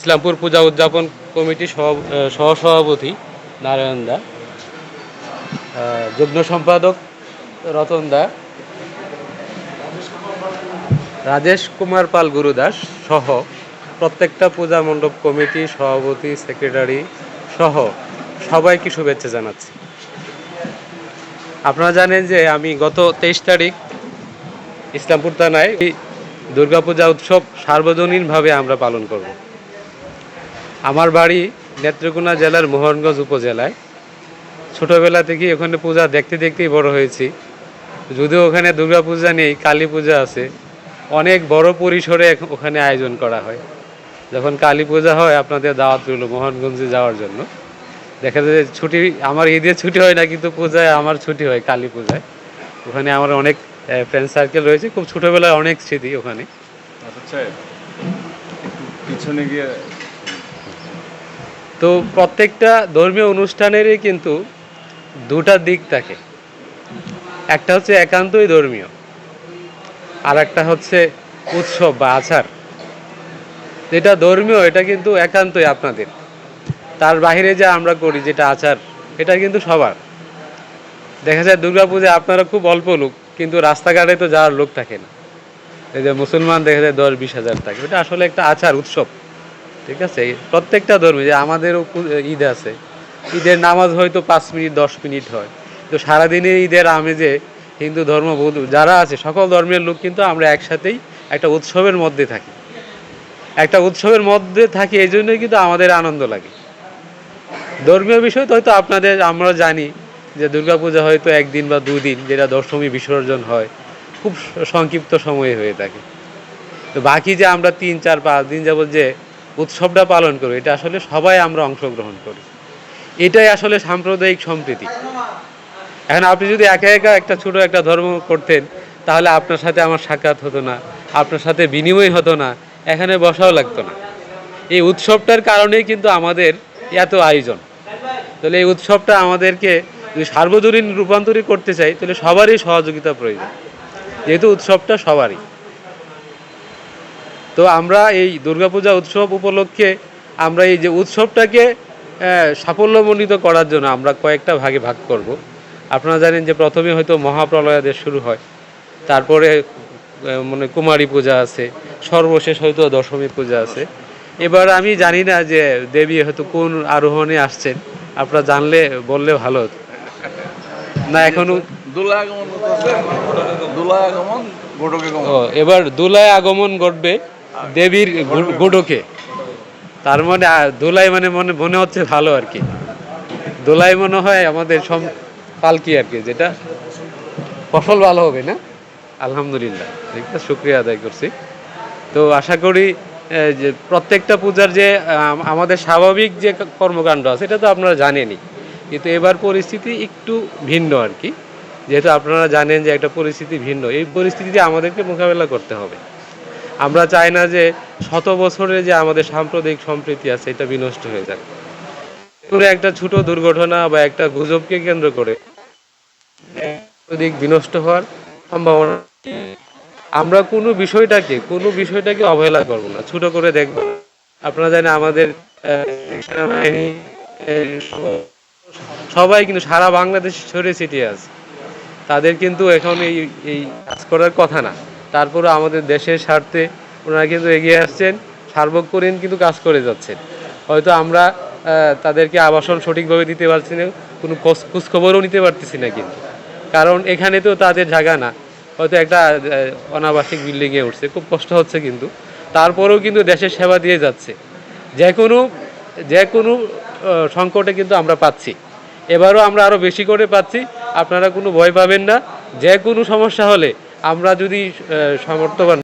ইসলামপুর পূজা উদযাপন কমিটি সহ- সহসভাপতি নারায়ণ দা যুগ্ম সম্পাদক রতন দা, রাজেশ কুমার পাল গুরুদাস সহ প্রত্যেকটা পূজা মণ্ডপ কমিটি সভাপতি, সেক্রেটারি সহ সবাইকে শুভেচ্ছা জানাচ্ছি। আপনারা জানেন যে আমি গত তেইশ তারিখ ইসলামপুর থানায় দুর্গাপূজা উৎসব সার্বজনীনভাবে আমরা পালন করব। আমার বাড়ি নেত্রকোনা জেলার মোহনগঞ্জ উপজেলায়। ছোটবেলা থেকেই ওখানে পূজা দেখতে দেখতেই বড় হয়েছি। যদিও ওখানে দুর্গা পূজা নেই কালী পূজা আছে। অনেক বড় পরিসরে ওখানে আয়োজন করা হয়। যখন কালী পূজা হয়, আপনাদের দাওয়াত রইল মোহনগঞ্জে যাওয়ার জন্য। দেখা যায় ছুটি, আমার ঈদের ছুটি হয় না, কিন্তু পূজায় আমার ছুটি হয় কালী পূজায় ওখানে আমার অনেক ফ্রেন্ড সার্কেল রয়েছে। খুব ছোটবেলায় অনেক স্মৃতি ওখানে। আচ্ছা। একটু পিছনে গিয়ে তো প্রত্যেকটা ধর্মীয় অনুষ্ঠানেরই কিন্তু দুটা দিক থাকে। একটা হচ্ছে একান্তই ধর্মীয় আর একটা হচ্ছে উৎসব বা আচার। যেটা ধর্মীয়, এটা কিন্তু একান্তই আপনাদের। তার বাইরে যা আমরা করি, যেটা আচার, এটা কিন্তু সবার। দেখা যায় দুর্গাপূজায় আপনারা খুব অল্প লোক, কিন্তু রাস্তাঘাটে তো যাওয়ার লোক থাকে না। এই যে মুসলমান, দেখা যায় দশ বিশ হাজার থাকে। এটা আসলে একটা আচার, উৎসব। ঠিক আছে? প্রত্যেকটা ধর্মে, যে আমাদেরও ঈদ আছে, ঈদের নামাজ হয়তো পাঁচ মিনিট, দশ মিনিট হয়। তো সারাদিনের ঈদের আমেজে হিন্দু ধর্ম যারা আছে, সকল ধর্মের লোক কিন্তু আমরা একসাথেই একটা উৎসবের মধ্যে থাকি। একটা উৎসবের মধ্যে থাকি, এই জন্যই কিন্তু আমাদের আনন্দ লাগে। ধর্মীয় বিষয় তো হয়তো আপনাদের, আমরা জানি যে দুর্গাপূজা হয়তো একদিন বা দুদিন, যেটা দশমী বিসর্জন হয়, খুব সংক্ষিপ্ত সময়ে হয়ে থাকে। তো বাকি যে আমরা তিন, চার, পাঁচ দিন যাবত যে উৎসবটা পালন করি এটা আসলে সবাই আমরা অংশগ্রহণ করি। এটাই আসলে সাম্প্রদায়িক সম্প্রীতি। এখন আপনি যদি একা একা একটা ছোট একটা ধর্ম করতেন, তাহলে আপনার সাথে আমার সাক্ষাৎ হতো না, আপনার সাথে বিনিময় হতো না, এখানে বসাও লাগতো না। এই উৎসবটার কারণেই কিন্তু আমাদের এত আয়োজন। তাহলে এই উৎসবটা আমাদেরকে যদি সার্বজনীন রূপান্তরিত করতে চাই, তাহলে সবারই সহযোগিতা প্রয়োজন। যেহেতু উৎসবটা সবারই। তো আমরা এই দুর্গাপূজা উৎসব উপলক্ষে আমরা এই যে উৎসবটাকে সাফল্যমণ্ডিত করার জন্য আমরা কয়েকটা ভাগে ভাগ করব। আপনারা জানেন যে প্রথমে হয়তো মহাপ্রলয়াদের শুরু হয় তারপরে মানে কুমারী পূজা আছে সর্বশেষ হয়তো দশমী পূজা আছে। এবার আমি জানি না যে দেবী হয়তো কোন আরোহণে আসছেন আপনারা জানলে বললে ভালো হতো। না এখনও এবার দোলায় আগমন ঘটবে। দেবীর গোডকে। তার মানে দোলাই মানে মনে মনে হচ্ছে ভালো আর কি। দোলাই মনে হয় আমাদের সব পালকি আর কি, যেটা ফসল ভালো হবে না? আলহামদুলিল্লাহ। ঠিক আছে শুক্রিয়া আদায় করছি। তো আশা করি যে প্রত্যেকটা পূজার যে আমাদের স্বাভাবিক যে কর্মকাণ্ড আছে, এটা তো আপনারা জানেনই। কিন্তু এবার পরিস্থিতি একটু ভিন্ন আর কি। যেহেতু আপনারা জানেন যে একটা পরিস্থিতি ভিন্ন। এই পরিস্থিতিতে আমাদেরকে মোকাবেলা করতে হবে। আমরা চাই না যে শত বছরে যে আমাদের সাম্প্রদায়িক সম্প্রীতি আছে, এটা বিনষ্ট হয়ে যাক। একটা ছোট দুর্ঘটনা বা একটা গুজবকে কেন্দ্র করে বিনষ্ট হওয়ার সম্ভাবনা আমরা কোনো বিষয়টাকে কোনো বিষয়টাকে অবহেলা করব না, ছোট করে দেখব আপনারা জানেন আমাদের সবাই কিন্তু সারা বাংলাদেশ ছড়িয়ে ছিটিয়ে আছে। তাদের কিন্তু এখন এই এই কাজ করার কথা না। তারপরে আমাদের দেশের স্বার্থে ওনারা কিন্তু এগিয়ে আসছেন, সার্বক্ষণিক কিন্তু কাজ করে যাচ্ছেন। হয়তো আমরা তাদেরকে আবাসন সঠিকভাবে দিতে পারছি না, কোনো খোঁজ খোঁজখবরও নিতে পারতেছি না কিন্তু। কারণ এখানে তো তাদের জায়গা না। হয়তো একটা অনাবাসিক বিল্ডিংয়ে উঠছে, খুব কষ্ট হচ্ছে কিন্তু। তারপরেও কিন্তু দেশের সেবা দিয়ে যাচ্ছে। যে কোনো যে কোনো সংকটে কিন্তু আমরা পাচ্ছি। এবারও আমরা আরও বেশি করে পাচ্ছি। আপনারা কোনো ভয় পাবেন না। যে কোনো সমস্যা হলে আমরা যদি সমর্থবান